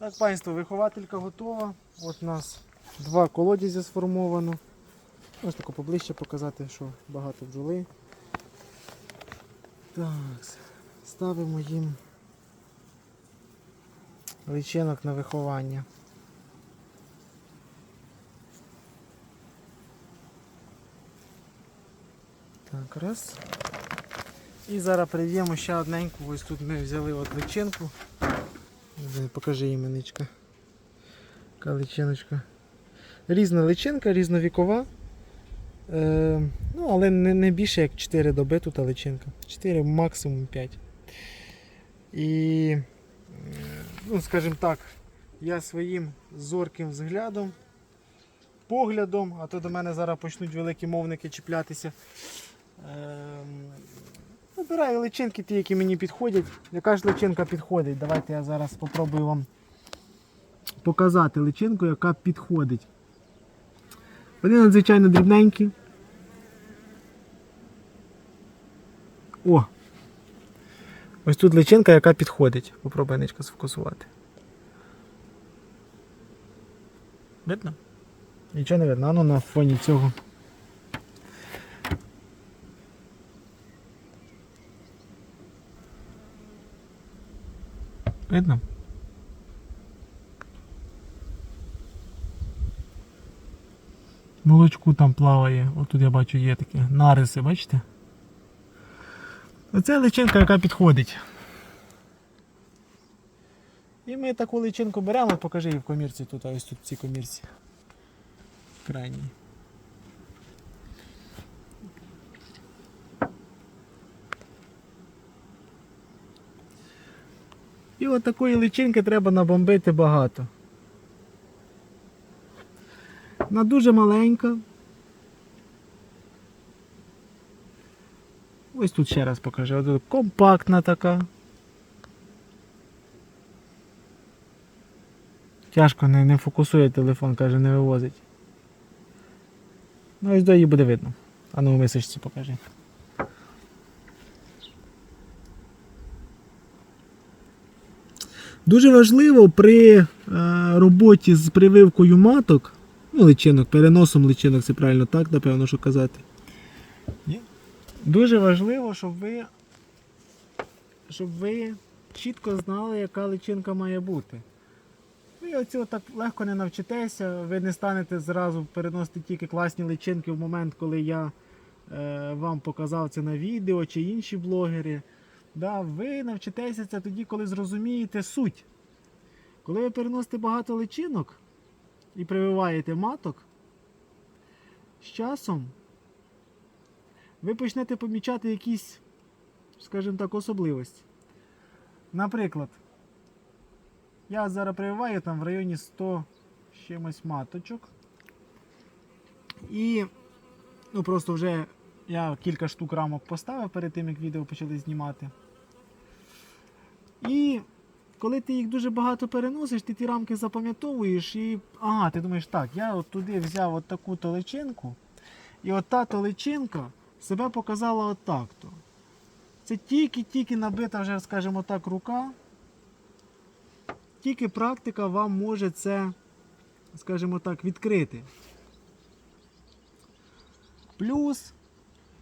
Так, панство, вихователька готова. От у нас два колодязі сформовано. Ось тако поближче показати, що багато бджоли. Так, ставимо їм личинок на виховання. Так, раз. І зараз прив'ємо ще одненьку. Ось тут ми взяли от личинку. Покажи іменичка. Яка личиночка. Різна личинка, різновікова. Е, ну, але не, не більше як 4 доби тут личинка. 4, максимум 5. І, ну, скажімо так, я своїм зорким взглядом, поглядом, а то до мене зараз почнуть великі мовники чіплятися. Ем, Вибираю личинки, ті, які мені підходять. Яка ж личинка підходить? Давайте я зараз спробую вам показати личинку, яка підходить. Вони надзвичайно дрібненькі. О! Ось тут личинка, яка підходить. Попробуй ничка сфокусувати. Видно? Нічого не видно, ну на фоні цього. Видно? Молочку там плаває. Отут я бачу є такі нариси, бачите? Оце личинка, яка підходить. І ми таку личинку беремо, покажи її в комірці тут, а ось тут в цій комірці. Крайній. І от такої личинки треба набомбити багато. Вона дуже маленька. Ось тут ще раз покажу. Ось тут компактна така. Тяжко не, не фокусує телефон, каже, не вивозить. Ну ось до її буде видно. А ну в мисочці покажи. Дуже важливо при е, роботі з прививкою маток, ну, личинок, переносом личинок, це правильно так, напевно, що казати. Дуже важливо, щоб ви, щоб ви чітко знали, яка личинка має бути. Ви оцього так легко не навчитеся, ви не станете зразу переносити тільки класні личинки в момент, коли я е, вам показав це на відео чи інші блогери. Да, ви навчитеся це тоді, коли зрозумієте суть. Коли ви переносите багато личинок і прививаєте маток, з часом ви почнете помічати якісь, скажімо так, особливості. Наприклад, я зараз прививаю там в районі 100 чимось маточок. І ну, просто вже я кілька штук рамок поставив перед тим, як відео почали знімати. І коли ти їх дуже багато переносиш, ти ті рамки запам'ятовуєш і. Ага, ти думаєш, так, я от туди взяв от таку то личинку, і от та то себе показала от так-то. Це тільки-тільки набита вже, скажімо так, рука. Тільки практика вам може це, скажімо так, відкрити. Плюс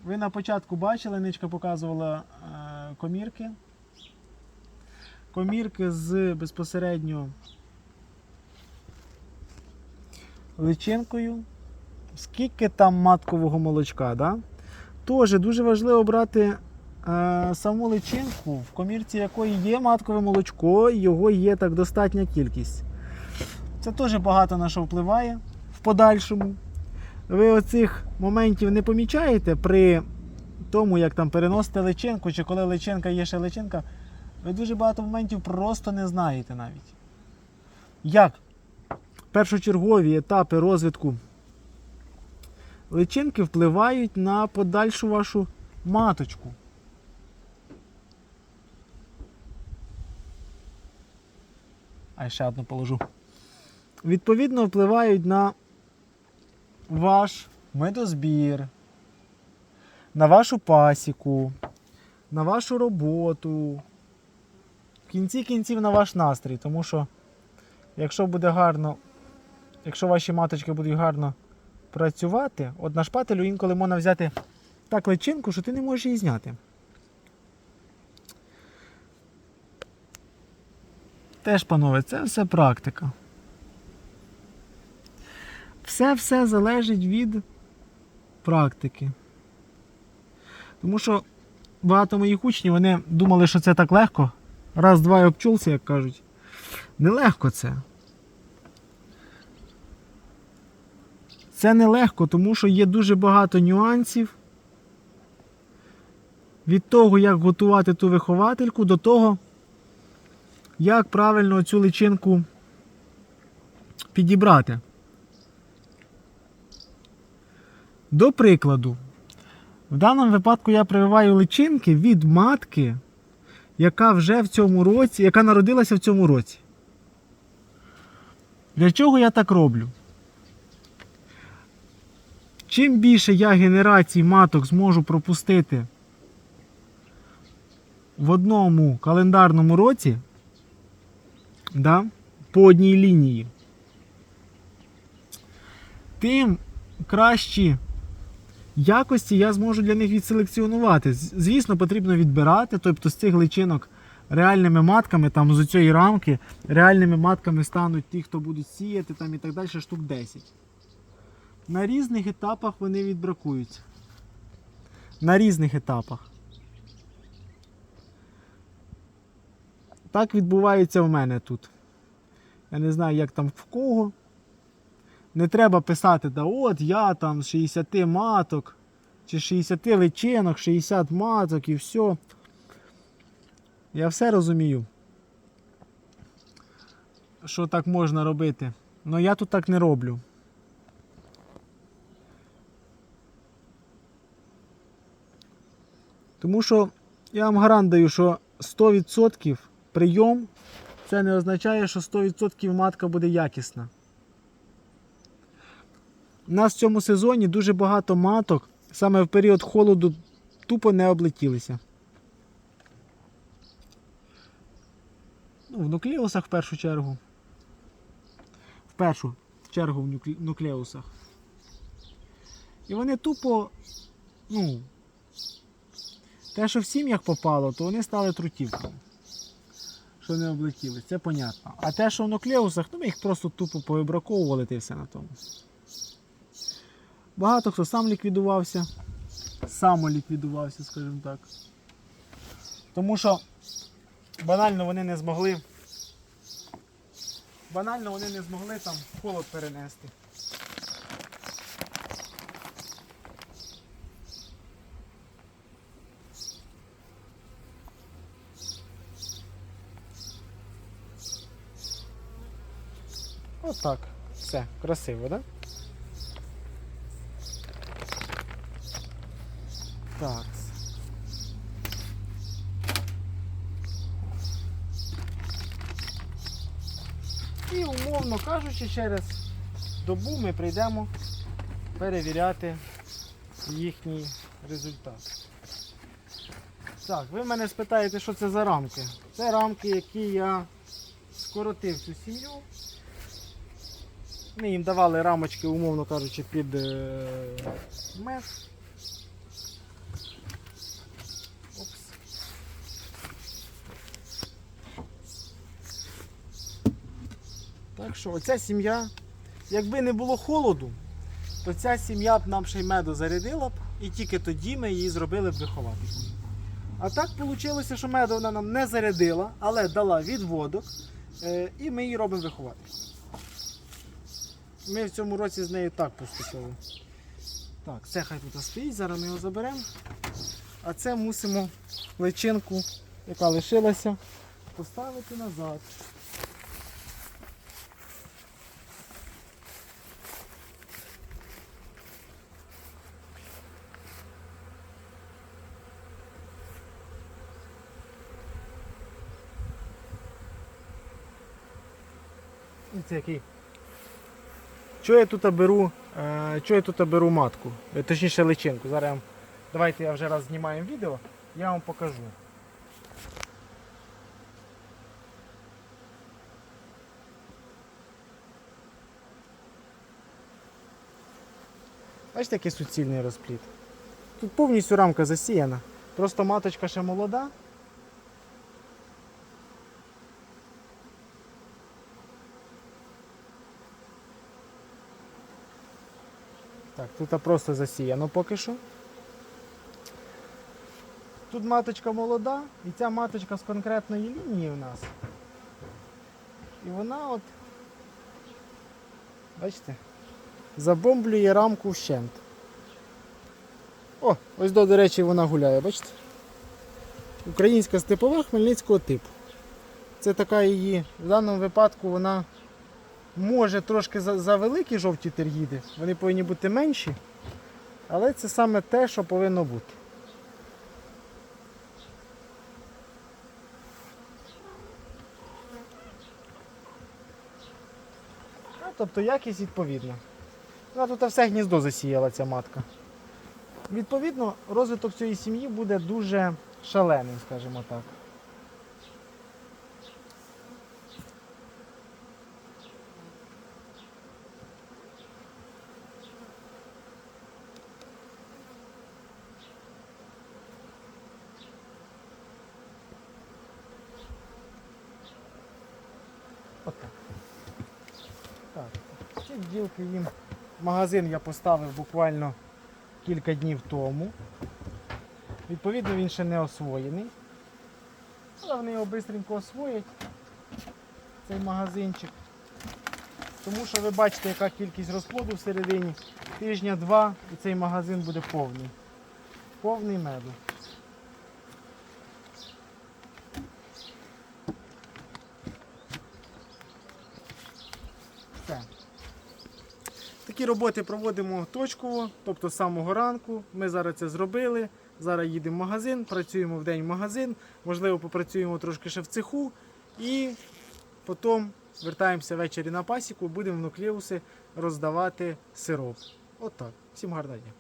ви на початку бачили, ничка показувала е, комірки. Комірки з безпосередньо личинкою. Скільки там маткового молочка, да? Теж дуже важливо брати е, саму личинку, в комірці якої є маткове молочко, його є так достатня кількість. Це теж багато на що впливає в подальшому. Ви оцих моментів не помічаєте при тому, як там переносите личинку, чи коли личинка є ще личинка, ви дуже багато моментів просто не знаєте навіть. Як першочергові етапи розвитку личинки впливають на подальшу вашу маточку. А ще одну положу. Відповідно, впливають на ваш медозбір, на вашу пасіку, на вашу роботу, в кінці кінців на ваш настрій, тому що якщо буде гарно, якщо ваші маточки будуть гарно працювати, от на шпателю інколи можна взяти так личинку, що ти не можеш її зняти. Теж, панове, це все практика. Все-все залежить від практики. Тому що багато моїх учнів вони думали, що це так легко. Раз, два і обчулся, як кажуть. Нелегко це. Це нелегко, тому що є дуже багато нюансів від того, як готувати ту виховательку, до того, як правильно цю личинку підібрати. До прикладу, в даному випадку я прививаю личинки від матки, яка вже в цьому році, яка народилася в цьому році. Для чого я так роблю? Чим більше я генерацій маток зможу пропустити в одному календарному році, да, по одній лінії, тим кращі якості я зможу для них відселекціонувати. Звісно, потрібно відбирати, тобто з цих личинок реальними матками, там з цієї рамки, реальними матками стануть ті, хто будуть сіяти там і так далі, штук 10. На різних етапах вони відбракуються. На різних етапах. Так відбувається в мене тут. Я не знаю, як там в кого. Не треба писати, да от я там з 60 маток, чи 60 личинок, 60 маток і все. Я все розумію, що так можна робити. Але я тут так не роблю. Тому що я вам гарант даю, що 100% прийом це не означає, що 100% матка буде якісна. У нас в цьому сезоні дуже багато маток саме в період холоду тупо не облетілися. Ну, в нуклеусах в першу чергу. В першу чергу в нуклеусах. І вони тупо, ну, те, що в сім'ях попало, то вони стали трутівками. Що не облетіли, це понятно. А те, що в нуклеусах, ну ми їх просто тупо повибраковували та й все на тому. Багато хто сам ліквідувався, самоліквідувався, скажімо так. Тому що банально вони не змогли. Банально вони не змогли там холод перенести. Отак. Все, красиво, так? Да? Так. І умовно кажучи, через добу ми прийдемо перевіряти їхній результат. Так, ви мене спитаєте, що це за рамки. Це рамки, які я скоротив цю сім'ю. Ми їм давали рамочки, умовно кажучи, під е, мед. Так що оця сім'я, якби не було холоду, то ця сім'я б нам ще й меду зарядила б, і тільки тоді ми її зробили б вихователькою. А так вийшло, що меду вона нам не зарядила, але дала відводок, е, і ми її робимо вихователькою. Ми в цьому році з нею так поступили. Так, це хай тут стоїть, зараз ми його заберемо. А це мусимо личинку, яка лишилася, поставити назад. Це який? Чого я тут беру чого е, я тут беру матку? Е, точніше личинку. Зараз я вам... Давайте я вже раз знімаю відео, я вам покажу. Бачите, який суцільний розпліт. Тут повністю рамка засіяна. Просто маточка ще молода. Так, тут просто засіяно поки що. Тут маточка молода, і ця маточка з конкретної лінії в нас. І вона от, бачите, забомблює рамку вщент. О, ось до, до речі, вона гуляє, бачите? Українська степова хмельницького типу. Це така її, в даному випадку вона може трошки за, за жовті тергіди, вони повинні бути менші, але це саме те, що повинно бути. Ну, тобто якість відповідна. Вона тут все гніздо засіяла ця матка. Відповідно, розвиток цієї сім'ї буде дуже шалений, скажімо так. Ці бджілки їм. Магазин я поставив буквально кілька днів тому. Відповідно, він ще не освоєний. Але вони його швидко освоять, цей магазинчик. Тому що ви бачите, яка кількість розплоду всередині. Тижня два і цей магазин буде повний. Повний меду. Все. Такі роботи проводимо точково, тобто з самого ранку. Ми зараз це зробили. Зараз їдемо в магазин, працюємо в день в магазин, можливо, попрацюємо трошки ще в цеху і потім вертаємося ввечері на пасіку, будемо в нуклеуси роздавати сироп. Отак. Всім гарного дня.